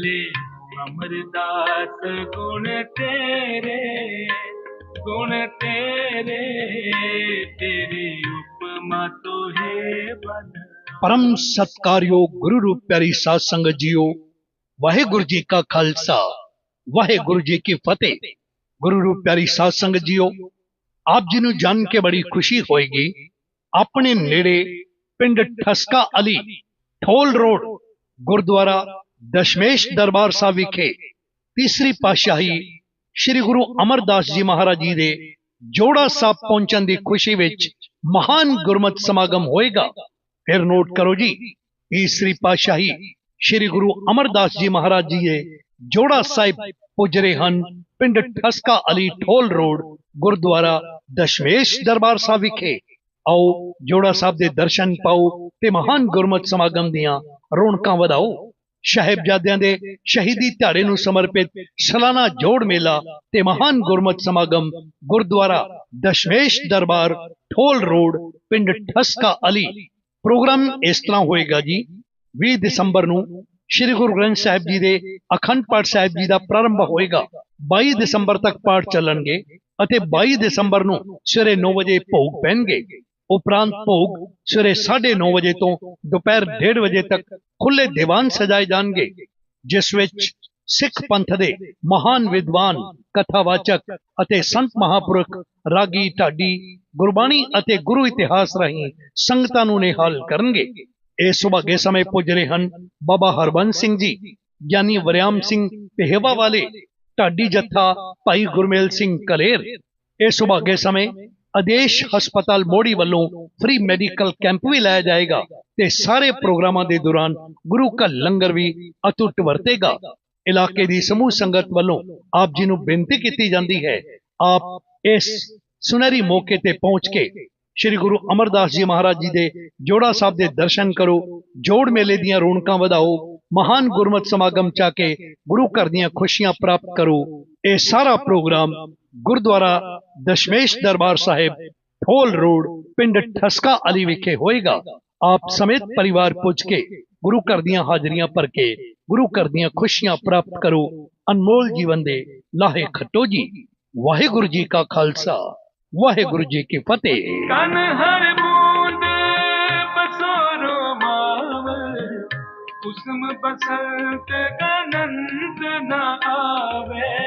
ਪੱਲੇ ਅਮਰਦਾਸ ਗੁਣ ਤੇਰੇ ਗੁਣ ਤੇਰੇ ਤੇਰੀ ਉਪਮਾ ਤੋਹੇ ਬਨ ਪਰਮ ਸਤਕਾਰਯੋਗ ਗੁਰੂ ਰੂਪ ਪਿਆਰੀ ਸਾਧ ਸੰਗਤ ਜੀਓ ਵਾਹਿਗੁਰੂ ਜੀ ਕਾ ਖਾਲਸਾ ਵਾਹਿਗੁਰੂ ਜੀ ਕੀ ਫਤਿਹ ਗੁਰੂ ਰੂਪ ਪਿਆਰੀ ਸਾਧ ਸੰਗਤ ਜੀਓ ਆਪ ਜੀ ਨੂੰ ਜਾਣ ਕੇ ਬੜੀ ਖੁਸ਼ੀ ਹੋਏਗੀ ਆਪਣੇ ਨੇੜੇ ਪਿੰਡ ਠਸਕਾ ਅਲੀ ਠੋਲ ਰੋਡ ਗੁਰਦੁਆਰਾ ਦਸ਼ਮੇਸ਼ ਦਰਬਾਰ ਸਾਹਿਬ ਵਿਖੇ ਤੀਸਰੀ ਪਾਤਸ਼ਾਹੀ ਸ੍ਰੀ ਗੁਰੂ ਅਮਰਦਾਸ ਜੀ ਮਹਾਰਾਜ ਜੀ ਦੇ ਜੋੜਾ ਸਾਹਿਬ ਪਹੁੰਚਣ ਦੀ ਖੁਸ਼ੀ ਵਿੱਚ ਮਹਾਨ ਗੁਰਮਤਿ ਸਮਾਗਮ ਹੋਏਗਾ। ਫਿਰ ਨੋਟ ਕਰੋ ਜੀ, ਤੀਸਰੀ ਪਾਤਸ਼ਾਹੀ ਸ੍ਰੀ ਗੁਰੂ ਅਮਰਦਾਸ ਜੀ ਮਹਾਰਾਜ ਜੀ ਦੇ ਜੋੜਾ ਸਾਹਿਬ ਪੁੱਜ ਰਹੇ ਹਨ ਪਿੰਡ ਠਸਕਾ ਅਲੀ ਠੋਲ ਰੋਡ, ਗੁਰਦੁਆਰਾ ਦਸ਼ਮੇਸ਼ ਦਰਬਾਰ ਸਾਹਿਬ ਵਿਖੇ। ਆਓ ਜੋੜਾ ਸਾਹਿਬ ਦੇ ਦਰਸ਼ਨ ਪਾਓ ਤੇ ਮਹਾਨ ਗੁਰਮਤਿ ਸਮਾਗਮ ਦੀਆਂ ਰੌਣਕਾਂ ਵਧਾਓ। ਸਾਹਿਬਜ਼ਾਦਿਆਂ ਦੇ ਸ਼ਹੀਦੀ ਦਿਹਾੜੇ ਨੂੰ ਸਮਰਪਿਤ ਸਾਲਾਨਾ ਜੋੜ ਮੇਲਾ ਤੇ ਮਹਾਨ ਗੁਰਮਤਿ ਸਮਾਗਮ ਗੁਰਦੁਆਰਾ ਦਸ਼ਮੇਸ਼ ਦਰਬਾਰ, ਠੋਲ ਰੋਡ, ਪਿੰਡ ਠਸਕਾ ਅਲੀ। ਪ੍ਰੋਗਰਾਮ ਇਸ ਤਰ੍ਹਾਂ ਹੋਏਗਾ ਜੀ 20 ਦਸੰਬਰ ਨੂੰ ਸ੍ਰੀ ਗੁਰੂ ਗ੍ਰੰਥ ਸਾਹਿਬ ਜੀ ਦੇ ਅਖੰਡ ਪਾਠ ਸਾਹਿਬ ਜੀ ਦਾ ਪ੍ਰਾਰੰਭ ਹੋਏਗਾ। 22 ਦਸੰਬਰ ਤੱਕ ਪਾਠ ਚੱਲਣਗੇ ਅਤੇ 22 ਦਸੰਬਰ ਨੂੰ ਸਵੇਰੇ 9 ਵਜੇ ਭੋਗ ਪੈਣਗੇ। ਉਪਰੰਤ ਭੋਗ ਸਵੇਰੇ 9:30 ਵਜੇ ਤੋਂ ਦੁਪਹਿਰ 1:30 ਵਜੇ ਤੱਕ ਖੁੱਲੇ ਦੀਵਾਨ ਸਜਾਏ ਜਾਣਗੇ, ਜਿਸ ਵਿੱਚ ਸਿੱਖ ਪੰਥ ਦੇ ਮਹਾਨ ਵਿਦਵਾਨ, ਕਥਾਵਾਚਕ ਅਤੇ ਸੰਤ ਮਹਾਪੁਰਖ ਰਾਗੀ ਢਾਡੀ, ਗੁਰਬਾਣੀ ਅਤੇ ਗੁਰੂ ਇਤਿਹਾਸ ਰਾਹੀਂ ਸੰਗਤਾਂ ਨੂੰ ਨਿਹਾਲ ਕਰਨਗੇ। ਇਹ ਸੁਭਾਗੇ ਸਮੇਂ ਪੁੱਜ ਰਹੇ ਹਨ ਬਾਬਾ ਹਰਬੰਸ ਸਿੰਘ ਜੀ, ਗਿਆਨੀ ਵਰਿਆਮ ਸਿੰਘ ਪਹਿਵਾ ਵਾਲੇ ਢਾਡੀ ਜੱਥਾ ਭਾਈ ਗੁਰਮੇਲ ਸਿੰਘ ਕਲੇਰ। ਇਹ ਸੁਭਾਗੇ ਸਮੇਂ ਆਦੇਸ਼ ਹਸਪਤਾਲ ਮੋੜੀ ਵੱਲੋਂ ਫ੍ਰੀ ਮੈਡੀਕਲ ਕੈਂਪ ਵੀ ਲਾਇਆ ਜਾਏਗਾ ਤੇ ਸਾਰੇ ਪ੍ਰੋਗਰਾਮਾਂ ਦੇ ਦੌਰਾਨ ਗੁਰੂ ਕਾ ਲੰਗਰ ਵੀ ਅਤੁੱਟ ਵਰਤੇਗਾ। ਇਲਾਕੇ ਦੀ ਸਮੂਹ ਸੰਗਤ ਵੱਲੋਂ ਆਪ ਜੀ ਨੂੰ ਬੇਨਤੀ ਕੀਤੀ ਜਾਂਦੀ ਹੈ, ਆਪ ਇਸ ਸੁਨਹਿਰੀ ਮੌਕੇ ਤੇ ਪਹੁੰਚ ਕੇ ਸ੍ਰੀ ਗੁਰੂ ਅਮਰਦਾਸ ਜੀ ਮਹਾਰਾਜ ਜੀ ਦੇ ਜੋੜਾ ਸਾਹਿਬ ਦੇ ਦਰਸ਼ਨ ਕਰੋ, ਜੋੜ ਮੇਲੇ ਦੀਆਂ ਰੌਣਕਾਂ ਵਧਾਓ ਮਹਾਨ ਗੁਰਮਤਿ ਸਮਾਗਮ ਚਾ ਕੇ ਗੁਰੂ ਘਰ ਦੀਆਂ ਖੁਸ਼ੀਆਂ ਪ੍ਰਾਪਤ ਕਰੋ ਇਹ ਸਾਰਾ ਪ੍ਰੋਗਰਾਮ ਗੁਰਦੁਆਰਾ ਦਸ਼ਮੇਸ਼ ਦਰਬਾਰ ਸਾਹਿਬ ਠੋਲ ਰੋਡ ਪਿੰਡ ਠਸਕਾ ਅਲੀ ਵਿਖੇ ਹੋਏਗਾ ਆਪ ਸਮੇਤ ਪਰਿਵਾਰ ਪੁੱਜ ਕੇ ਗੁਰੂ ਘਰ ਦੀਆਂ ਹਾਜ਼ਰੀਆਂ ਭਰ ਕੇ ਗੁਰੂ ਘਰ ਦੀਆਂ ਖੁਸ਼ੀਆਂ ਪ੍ਰਾਪਤ ਕਰੋ ਅਨਮੋਲ ਜੀਵਨ ਦੇ ਲਾਹੇ ਖੱਟੋ ਜੀ ਵਾਹਿਗੁਰੂ ਜੀ ਕਾ ਖਾਲਸਾ ਵਾਹਿਗੁਰੂ ਜੀ ਕੀ ਫਤਿਹ ਕਨ हुस्म बसत गनंत न आवे।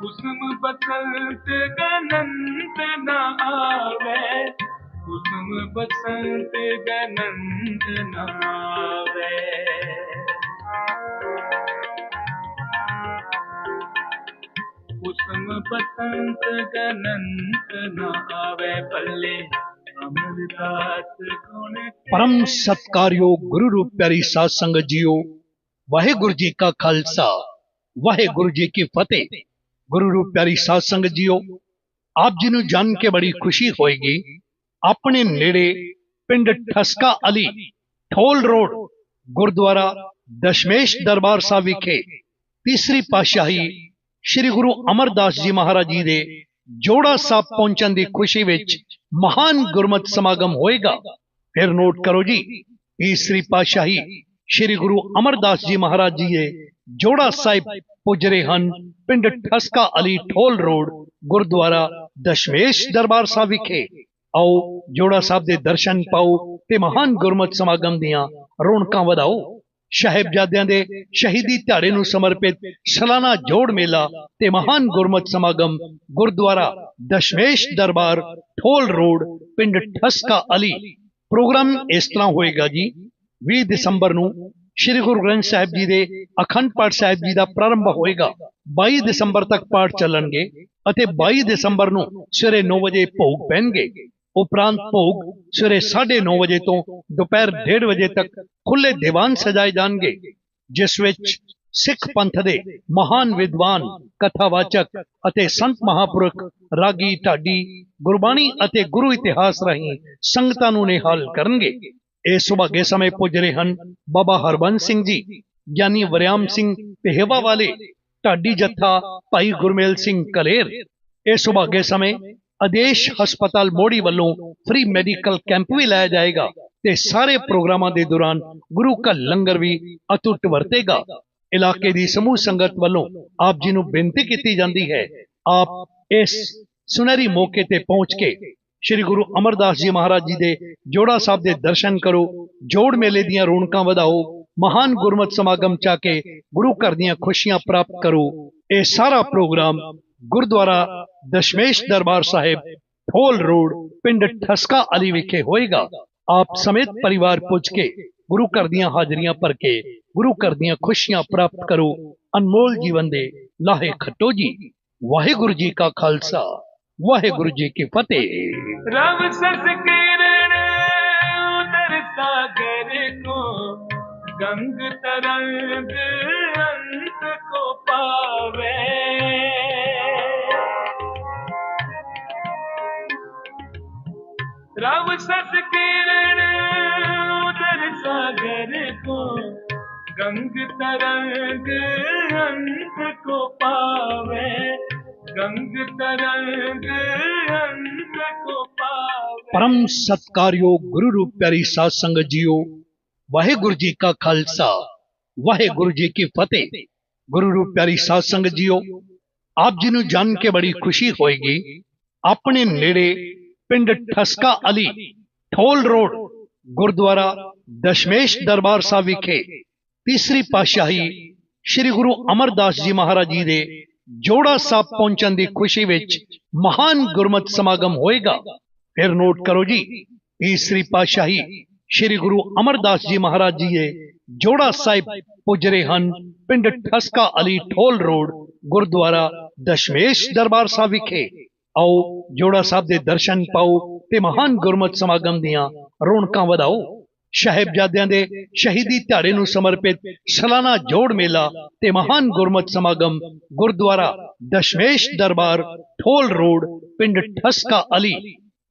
हुस्म बसंत गनंत न आवे। हुस्म बसत गनंत न आवे। हुस्म बसंत गनंत न आवे। पल्ले ਪਰਮ ਸਤਕਾਰਯੋਗ ਗੁਰੂ ਰੂਪ ਪਿਆਰੀ ਸਾਧ ਸੰਗਤ ਜੀਓ ਵਾਹਿਗੁਰੂ ਜੀ ਕਾ ਖਾਲਸਾ ਵਾਹਿਗੁਰੂ ਜੀ ਕੀ ਫਤਿਹ ਗੁਰੂ ਰੂਪ ਪਿਆਰੀ ਸਾਧ ਸੰਗਤ ਜੀਓ ਆਪ ਜੀ ਨੂੰ ਜਾਣ ਕੇ ਬੜੀ ਖੁਸ਼ੀ ਹੋਏਗੀ ਆਪਣੇ ਨੇੜੇ ਪਿੰਡ ਠਸਕਾ ਅਲੀ ਠੋਲ ਰੋਡ ਗੁਰਦੁਆਰਾ ਦਸ਼ਮੇਸ਼ ਦਰਬਾਰ ਸਾਹਿਬ ਵਿਖੇ ਤੀਸਰੀ ਪਾਤਸ਼ਾਹੀ ਸ੍ਰੀ ਗੁਰੂ ਅਮਰਦਾਸ ਜੀ ਮਹਾਰਾਜ ਜੀ ਦੇ ਜੋੜਾ ਸਾਹਿਬ ਪਹੁੰਚਣ ਦੀ ਖੁਸ਼ੀ ਵਿੱਚ ਮਹਾਨ ਗੁਰਮਤਿ ਸਮਾਗਮ ਹੋਏਗਾ। ਫਿਰ ਨੋਟ ਕਰੋ ਜੀ, ਤੀਸਰੀ ਪਾਤਸ਼ਾਹੀ ਸ੍ਰੀ ਗੁਰੂ ਅਮਰਦਾਸ ਜੀ ਮਹਾਰਾਜ ਜੀ ਦੇ ਜੋੜਾ ਸਾਹਿਬ ਪੁੱਜ ਰਹੇ ਹਨ, ਪਿੰਡ ਠਸਕਾ ਅਲੀ ਠੋਲ ਰੋਡ, ਗੁਰਦੁਆਰਾ ਦਸ਼ਮੇਸ਼ ਦਰਬਾਰ ਸਾਹਿਬ ਵਿਖੇ। ਆਓ ਜੋੜਾ ਸਾਹਿਬ ਦੇ ਦਰਸ਼ਨ ਪਾਓ ਤੇ ਮਹਾਨ ਗੁਰਮਤਿ ਸਮਾਗਮ ਦੀਆਂ ਰੌਣਕਾਂ ਵਧਾਓ। ਸਾਹਿਬਜ਼ਾਦਿਆਂ ਦੇ ਸ਼ਹੀਦੀ ਦਿਹਾੜੇ ਨੂੰ ਸਮਰਪਿਤ ਸਾਲਾਨਾ ਜੋੜ ਮੇਲਾ ਤੇ ਮਹਾਨ ਗੁਰਮਤਿ ਸਮਾਗਮ ਗੁਰਦੁਆਰਾ ਦਸ਼ਮੇਸ਼ ਦਰਬਾਰ ਠੋਲ ਰੋਡ, ਪਿੰਡ ਠਸਕਾ ਅਲੀ। ਪ੍ਰੋਗਰਾਮ ਇਸ ਤਰ੍ਹਾਂ ਹੋਏਗਾ ਜੀ। 20 ਦਸੰਬਰ ਨੂੰ ਸ੍ਰੀ ਗੁਰੂ ਗ੍ਰੰਥ ਸਾਹਿਬ ਜੀ ਦੇ ਅਖੰਡ ਪਾਠ ਸਾਹਿਬ ਜੀ ਦਾ ਪ੍ਰਾਰੰਭ ਹੋਏਗਾ। 22 ਦਸੰਬਰ ਤੱਕ ਪਾਠ ਚੱਲਣਗੇ ਅਤੇ 22 ਦਸੰਬਰ ਨੂੰ ਸਵੇਰੇ 9 ਵਜੇ ਭੋਗ ਪੈਣਗੇ। ਉਪਰੰਤ ਭੋਗ ਸਵੇਰੇ 9:30 ਵਜੇ ਤੋਂ ਦੁਪਹਿਰ 1:30 ਵਜੇ ਤੱਕ ਖੁੱਲੇ ਦੀਵਾਨ ਸਜਾਏ ਜਾਣਗੇ, ਜਿਸ ਵਿੱਚ ਸਿੱਖ ਪੰਥ ਦੇ ਮਹਾਨ ਵਿਦਵਾਨ, ਕਥਾਵਾਚਕ ਅਤੇ ਸੰਤ ਮਹਾਪੁਰਖ ਰਾਗੀ ਢਾਡੀ, ਗੁਰਬਾਣੀ ਅਤੇ ਗੁਰੂ ਇਤਿਹਾਸ ਰਾਹੀਂ ਸੰਗਤਾਂ ਨੂੰ ਨਿਹਾਲ ਕਰਨਗੇ। ਇਹ ਸੁਭਾਗੇ ਸਮੇਂ ਪੁੱਜ ਰਹੇ ਹਨ ਬਾਬਾ ਹਰਬੰਸ ਸਿੰਘ ਜੀ, ਗਿਆਨੀ ਵਰਿਆਮ ਸਿੰਘ ਪਹਿਵਾ ਵਾਲੇ, ਢਾਡੀ ਜੱਥਾ ਭਾਈ ਗੁਰਮੇਲ ਸਿੰਘ ਕਲੇਰ। ਇਹ ਸੁਭਾਗੇ ਸਮੇਂ ਆਦੇਸ਼ ਹਸਪਤਾਲ ਮੋੜੀ ਵੱਲੋਂ ਫ੍ਰੀ ਮੈਡੀਕਲ ਕੈਂਪ ਵੀ ਲਾਇਆ ਜਾਏਗਾ ਤੇ ਸਾਰੇ ਪ੍ਰੋਗਰਾਮਾਂ ਦੇ ਦੌਰਾਨ ਗੁਰੂ ਕਾ ਲੰਗਰ ਵੀ ਅਟੁੱਟ ਵਰਤੇਗਾ। ਇਲਾਕੇ ਦੀ ਸਮੂਹ ਸੰਗਤ ਵੱਲੋਂ ਆਪ ਜੀ ਨੂੰ ਬੇਨਤੀ ਕੀਤੀ ਜਾਂਦੀ ਹੈ, ਆਪ ਇਸ ਸੁਨਹਿਰੀ ਮੌਕੇ ਤੇ ਪਹੁੰਚ ਕੇ ਸ੍ਰੀ ਗੁਰੂ ਅਮਰਦਾਸ ਜੀ ਮਹਾਰਾਜ ਜੀ ਦੇ ਜੋੜਾ ਸਾਹਿਬ ਦੇ ਦਰਸ਼ਨ ਕਰੋ, ਜੋੜ ਮੇਲੇ ਦੀਆਂ ਰੌਣਕਾਂ ਵਧਾਓ, ਮਹਾਨ ਗੁਰਮਤਿ ਸਮਾਗਮ ਚਾ ਕੇ ਗੁਰੂ ਘਰ ਦੀਆਂ ਖੁਸ਼ੀਆਂ ਪ੍ਰਾਪਤ ਕਰੋ, ਇਹ ਸਾਰਾ ਪ੍ਰੋਗਰਾਮ ਗੁਰਦੁਆਰਾ दशमेश दरबार साहेब ठोल रोड, पिंड ठसका अली विखे होएगा। आप समेत परिवार पूछ के गुरु कर दिया हाजरिया पर के, गुरु कर दिया खुशियाँ प्राप्त करो। अनमोल जीवन दे, लाहे खट्टो जी। वाहे गुरु जी का खालसा वाहे गुरु जी की फतेह। राम सरण सागर को गंग तरंग रव सस किरण उदर सागर को गंग तरंग अंत को पावे गंग तरंग अंत को पावे ਪਰਮ ਸਤਕਾਰਯੋਗ ਗੁਰੂ ਰੂਪ ਪਿਆਰੀ ਸਾਧ ਸੰਗਤ ਜੀਓ ਵਾਹਿਗੁਰੂ ਜੀ ਕਾ ਖਾਲਸਾ ਵਾਹਿਗੁਰੂ ਜੀ ਕੀ ਫਤਿਹ ਗੁਰੂ ਰੂਪ ਪਿਆਰੀ ਸਾਧ ਸੰਗਤ ਜੀਓ ਆਪ ਜੀ ਨੂੰ ਜਾਣ ਕੇ ਬੜੀ ਖੁਸ਼ੀ ਹੋਏਗੀ ਆਪਣੇ ਨੇੜੇ ਪਿੰਡ ਠਸਕਾ ਅਲੀ, ਠੋਲ ਰੋਡ, ਗੁਰਦੁਆਰਾ ਦਸ਼ਮੇਸ਼ ਦਰਬਾਰ ਸਾਹਿਬ ਵਿਖੇ ਤੀਸਰੀ ਪਾਤਸ਼ਾਹੀ ਸ੍ਰੀ ਗੁਰੂ ਅਮਰਦਾਸ ਜੀ ਮਹਾਰਾਜ ਜੀ ਦੇ ਜੋੜਾ ਸਾਹਿਬ ਪਹੁੰਚਣ ਦੀ ਖੁਸ਼ੀ ਵਿੱਚ ਮਹਾਨ ਗੁਰਮਤਿ ਸਮਾਗਮ ਹੋਏਗਾ। ਫਿਰ ਨੋਟ ਕਰੋ ਜੀ, ਤੀਸਰੀ ਪਾਤਸ਼ਾਹੀ ਸ੍ਰੀ ਗੁਰੂ ਅਮਰਦਾਸ ਜੀ ਮਹਾਰਾਜ ਜੀ ਦੇ ਜੋੜਾ ਸਾਹਿਬ ਪੁੱਜ ਰਹੇ ਹਨ ਪਿੰਡ ਠਸਕਾ ਅਲੀ, ਠੋਲ ਰੋਡ, ਗੁਰਦੁਆਰਾ ਦਸ਼ਮੇਸ਼ ਦਰਬਾਰ ਸਾਹਿਬ ਵਿਖੇ। ਆਓ, ਜੋੜਾ ਸਾਹਿਬ ਦੇ ਦਰਸ਼ਨ ਪਾਓ ਤੇ ਮਹਾਨ ਗੁਰਮਤਿ ਸਮਾਗਮ ਦੀਆਂ ਰੌਣਕਾਂ ਵਧਾਓ। ਸਾਹਿਬਜ਼ਾਦਿਆਂ ਦੇ ਸ਼ਹੀਦੀ ਦਿਹਾੜੇ ਨੂੰ ਸਮਰਪਿਤ ਸਾਲਾਨਾ ਜੋੜ ਮੇਲਾ ਤੇ ਮਹਾਨ ਗੁਰਮਤਿ ਸਮਾਗਮ ਗੁਰਦੁਆਰਾ ਦਸ਼ਮੇਸ਼ ਦਰਬਾਰ, ਠੋਲ ਰੋਡ, ਪਿੰਡ ਠਸਕਾ ਅਲੀ।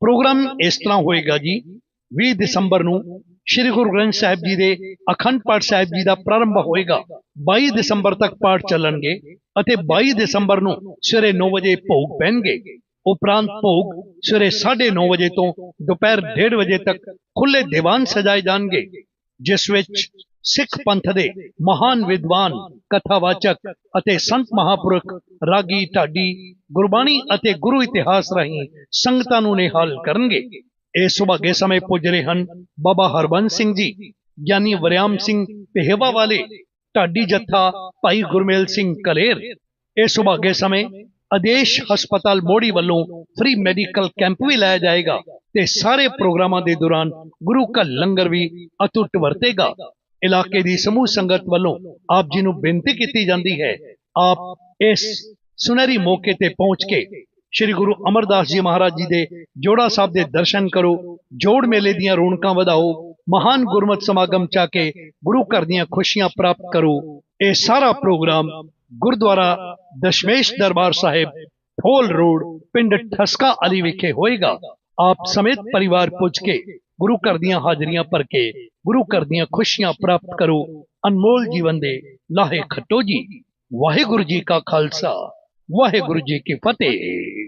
ਪ੍ਰੋਗਰਾਮ ਇਸ ਤਰ੍ਹਾਂ ਹੋਏਗਾ ਜੀ। 20 ਦਸੰਬਰ ਨੂੰ ਸ੍ਰੀ ਗੁਰੂ ਗ੍ਰੰਥ ਸਾਹਿਬ ਜੀ ਦੇ ਅਖੰਡ ਪਾਠ ਸਾਹਿਬ ਜੀ ਦਾ ਪ੍ਰਾਰੰਭ ਹੋਏਗਾ। 22 ਦਸੰਬਰ ਤੱਕ ਪਾਠ ਚੱਲਣਗੇ ਅਤੇ 22 ਦਸੰਬਰ ਨੂੰ ਸਵੇਰੇ 9 ਵਜੇ ਭੋਗ ਪੈਣਗੇ। ਉਪਰੰਤ ਭੋਗ ਸਵੇਰੇ 9:30 ਵਜੇ ਤੋਂ ਦੁਪਹਿਰ 1:30 ਵਜੇ ਤੱਕ ਖੁੱਲੇ ਦੀਵਾਨ ਸਜਾਏ ਜਾਣਗੇ, ਜਿਸ ਵਿੱਚ ਸਿੱਖ ਪੰਥ ਦੇ ਮਹਾਨ ਵਿਦਵਾਨ, ਕਥਾਵਾਚਕ ਅਤੇ ਸੰਤ ਮਹਾਪੁਰਖ ਰਾਗੀ ਢਾਡੀ, ਗੁਰਬਾਣੀ ਅਤੇ ਗੁਰੂ ਇਤਿਹਾਸ ਰਾਹੀਂ ਸੰਗਤਾਂ ਨੂੰ ਨਿਹਾਲ ਕਰਨਗੇ। ਇਸ ਸੁਭਾਗੇ ਸਮੇਂ ਪੁੱਜ ਰਹੇ ਹਨ ਬਾਬਾ ਹਰਬੰਸ ਸਿੰਘ ਜੀ, ਗਿਆਨੀ ਵਰਿਆਮ ਸਿੰਘ ਪਹਿਵਾ ਵਾਲੇ ਢਾਡੀ ਜੱਥਾ ਭਾਈ ਗੁਰਮੇਲ ਸਿੰਘ ਕਲੇਰ। ਇਸ ਸੁਭਾਗੇ ਸਮੇਂ ਆਦੇਸ਼ ਹਸਪਤਾਲ ਮੋੜੀ ਵੱਲੋਂ ਫ੍ਰੀ ਮੈਡੀਕਲ ਕੈਂਪ ਵੀ ਲਾਇਆ ਜਾਏਗਾ ਤੇ ਸਾਰੇ ਪ੍ਰੋਗਰਾਮਾਂ ਦੇ ਦੌਰਾਨ ਗੁਰੂ ਕਾ ਲੰਗਰ ਵੀ ਅਟੁੱਟ ਵਰਤੇਗਾ। ਇਲਾਕੇ ਦੀ ਸਮੂਹ ਸੰਗਤ ਵੱਲੋਂ ਆਪ ਜੀ ਨੂੰ ਬੇਨਤੀ ਕੀਤੀ ਜਾਂਦੀ ਹੈ, ਆਪ ਇਸ ਸੁਨਹਿਰੀ ਮੌਕੇ ਤੇ ਪਹੁੰਚ ਕੇ ਸ੍ਰੀ ਗੁਰੂ ਅਮਰਦਾਸ ਜੀ ਮਹਾਰਾਜ ਜੀ ਦੇ ਜੋੜਾ ਸਾਹਿਬ ਦੇ ਦਰਸ਼ਨ ਕਰੋ, ਜੋੜ ਮੇਲੇ ਦੀਆਂ ਰੌਣਕਾਂ ਵਧਾਓ, ਮਹਾਨ ਗੁਰਮਤਿ ਸਮਾਗਮ ਚਾ ਕੇ ਗੁਰੂ ਘਰ ਦੀਆਂ ਖੁਸ਼ੀਆਂ ਪ੍ਰਾਪਤ ਕਰੋ, ਇਹ ਸਾਰਾ ਪ੍ਰੋਗਰਾਮ ਗੁਰਦੁਆਰਾ ਦਸ਼ਮੇਸ਼ ਦਰਬਾਰ ਸਾਹਿਬ ਠੋਲ ਰੋਡ, ਪਿੰਡ ਠਸਕਾ ਅਲੀ ਵਿਖੇ ਹੋਏਗਾ। ਆਪ ਸਮੇਤ ਪਰਿਵਾਰ ਪੁੱਜ ਕੇ ਗੁਰੂ ਘਰ ਦੀਆਂ ਹਾਜ਼ਰੀਆਂ ਭਰ ਕੇ ਗੁਰੂ ਘਰ ਦੀਆਂ ਖੁਸ਼ੀਆਂ ਪ੍ਰਾਪਤ ਕਰੋ। ਅਨਮੋਲ ਜੀਵਨ ਦੇ ਲਾਹੇ ਖੱਟੋ ਜੀ। ਵਾਹਿਗੁਰੂ ਜੀ ਕਾ ਖਾਲਸਾ, ਵਾਹਿਗੁਰੂ ਜੀ ਕੀ ਫਤਿਹ।